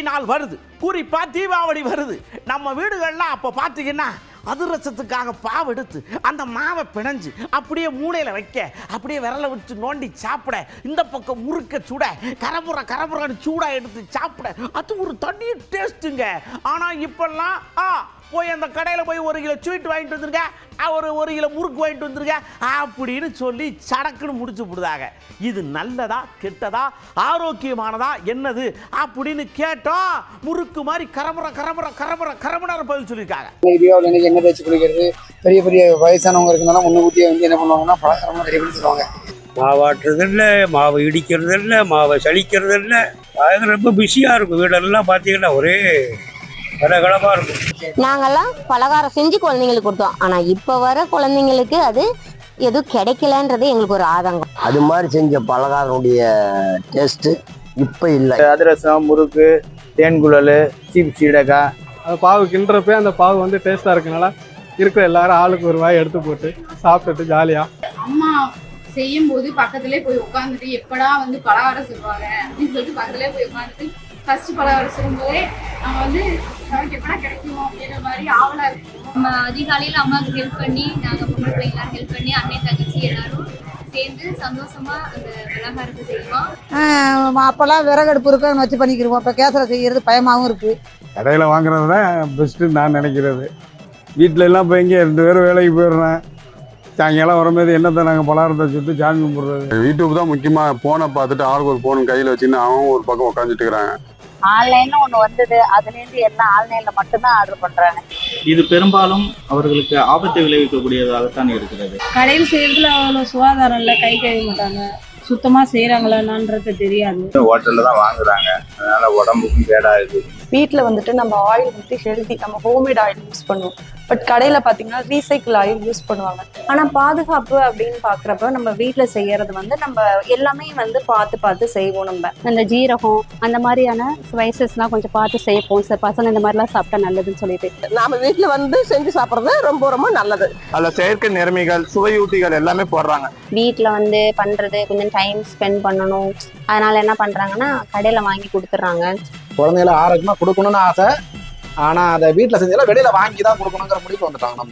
பண்டிகை நாள் வருது. குறிப்பாக தீபாவளி வருது. நம்ம வீடுகள்லாம் அப்போ பார்த்தீங்கன்னா அதிரசத்துக்காக பாவு எடுத்து அந்த மாவை பிணைஞ்சு அப்படியே மூளையில் வைக்க அப்படியே விரலை வச்சு நோண்டி சாப்பிட இந்த பக்கம் முறுக்க சுட கரமுறை கரமுறைன்னு சூடாக எடுத்து சாப்பிட அது ஒரு தனி டேஸ்ட்டுங்க ஆனால் இப்போல்லாம் ஆ போய் அந்த கடையில் போய் ஒரு கிலோ ஸ்வீட் வாங்கிட்டு வந்துருங்க ஆ, ஒரு கிலோ முறுக்கு வாங்கிட்டு வந்துருங்க அப்படின்னு சொல்லி சடக்குன்னு முடிச்சு விடுதாங்க. இது நல்லதா கெட்டதா ஆரோக்கியமானதா என்னது அப்படின்னு கேட்டோம் முறுக்கு மாதிரி கரமுறை கரமுறை கரமுறை கரமுறை பதில் சொல்லியிருக்காங்க. இன்னைக்கு அன்னைக்கு எண்ணெய் தேய்ச்சி குளிக்கிறது? பெரிய பெரிய வயசானவங்க இருக்கனால முன்னுக்கூட்டியே வந்து என்ன பண்ணுவாங்கன்னா பலகாரமாக ரெடி பண்ணி தருவாங்க. மாவாட்டுறது இல்லை மாவை இடிக்கிறது இல்லை மாவை சலிக்கிறது இல்லை. அது ரொம்ப பிஸியாக இருக்கும். வீடெல்லாம் பார்த்தீங்கன்னா ஒரே இருக்கும். நாங்கெல்லாம் பலகாரம் செஞ்சு குழந்தைங்களுக்கு கொடுத்தோம். ஆனா இப்ப வர குழந்தைங்களுக்கு அது எதுவும் கிடைக்கலன்றது எங்களுக்கு ஒரு ஆதங்கம். அது மாதிரி செஞ்ச பலகாரனுடைய டேஸ்ட்டு இப்போ இல்லை. அதிரசம் முறுக்கு தேன்குழல் சீப் சீடக்காய் அந்த பாவு கிண்டுறப்பே அந்த பாவு வந்து டேஸ்ட்டாக இருக்கனால இருக்கிற எல்லாரும் ஆளுக்கு ஒரு வாய் எடுத்து போட்டு சாப்பிட்டுட்டு ஜாலியாக அம்மா செய்யும்போது பக்கத்துலேயே போய் உட்காந்துட்டு எப்படா வந்து பலகாரம் செய்வாங்க அப்படின்னு சொல்லிட்டு பக்கத்துலேயே போய் உட்காந்துட்டு ஃபர்ஸ்ட் பலகாரம் செய்யும்போதே நம்ம வந்து நமக்கு எப்படா கிடைக்கும்? அப்படின்ற மாதிரி ஆவலா இருக்கும். நம்ம அதிகாலையில் அம்மாவுக்கு ஹெல்ப் பண்ணி நாங்கள் பொம்பளை பிள்ளைங்களாம் ஹெல்ப் பண்ணி அண்ணன் தங்கச்சி எல்லாரும் சேர்ந்து சந்தோஷமா அந்த பலகாரத்தை செய்வோம். அப்போல்லாம் விறகடுப்பு இருக்கு வச்சு பண்ணிக்கிருவோம். இப்போ கேசரை செய்யறது பயமாகவும் இருக்குது கடையில் வாங்குறது தான் பெஸ்ட்டுன்னு நான் நினைக்கிறது. வீட்டில எல்லாம் இப்போ எங்கே ரெண்டு பேரும் வேலைக்கு போயிடுறேன். சாயங்காலம் வரும்போது என்னத்தை நாங்கள் பலகாரத்தை சுட்டு சாமி கும்பிட்றது? யூடியூப் தான் முக்கியமாக ஃபோனை பார்த்துட்டு ஆளுக்கு ஒரு ஃபோன் கையில் வச்சுன்னு அவன் ஒரு பக்கம் உட்காந்துட்டு இருக்கிறாங்க. ஆன்லைன்ல ஒண்ணு வந்தது. அதுல இருந்து எல்லாம் ஆன்லைன்ல மட்டும்தான் ஆர்டர் பண்றாங்க. இது பெரும்பாலும் அவர்களுக்கு ஆபத்தை விளைவிக்கக்கூடியதாகத்தான் இருக்கிறது. கடையில் செய்யறதுல அவ்வளோ சுகாதாரம் இல்லை கை கழுவ மாட்டாங்க. சுத்தமாக செய்கிறாங்களான்றது தெரியாது. ஹோட்டலில் தான் வாங்குறாங்க. அதனால உடம்புக்கும் கேடாகுது வீட்டில் வந்துட்டு நம்ம ஆயில் வந்துட்டு ஹெல்தி நம்ம ஹோம்மேட் ஆயில் யூஸ் பண்ணுவோம். பட் கடையில் பார்த்தீங்கன்னா ரீசைக்கிள் ஆயில் யூஸ் பண்ணுவாங்க. ஆனா பாதுகாப்பு அப்படின்னு பாக்குறப்ப நம்ம வீட்ல செய்யறது வந்து நம்ம எல்லாமே வந்து பார்த்து பார்த்து செய்வோம் நம்ம. அந்த ஜீரகம் அந்த மாதிரியான ஸ்பைசஸ்லாம் கொஞ்சம் பார்த்து செய்யப்போம் சார் பசங்க இந்த மாதிரிலாம் சாப்பிட்டா நல்லதுன்னு சொல்லிட்டு. நாம வீட்டில் வந்து செஞ்சு சாப்பிட்றது ரொம்ப ரொம்ப நல்லது. அதில் செயற்கை நிறமிகள் சுவையூட்டிகள் எல்லாமே போடுறாங்க. வீட்ல வந்து பண்றது கொஞ்சம் டைம் ஸ்பெண்ட் பண்ணணும். அதனால என்ன பண்றாங்கன்னா கடையில வாங்கி கொடுத்துட்றாங்க. குழந்தைகளை ஆரோக்கியமாக கொடுக்கணும்னு ஆசை. ஆனால் அதை வீட்டில் செஞ்சாலும் வெளியில் வாங்கி தான் கொடுக்கணுங்கிற முடிவுக்கு வந்துட்டாங்க நம்ம.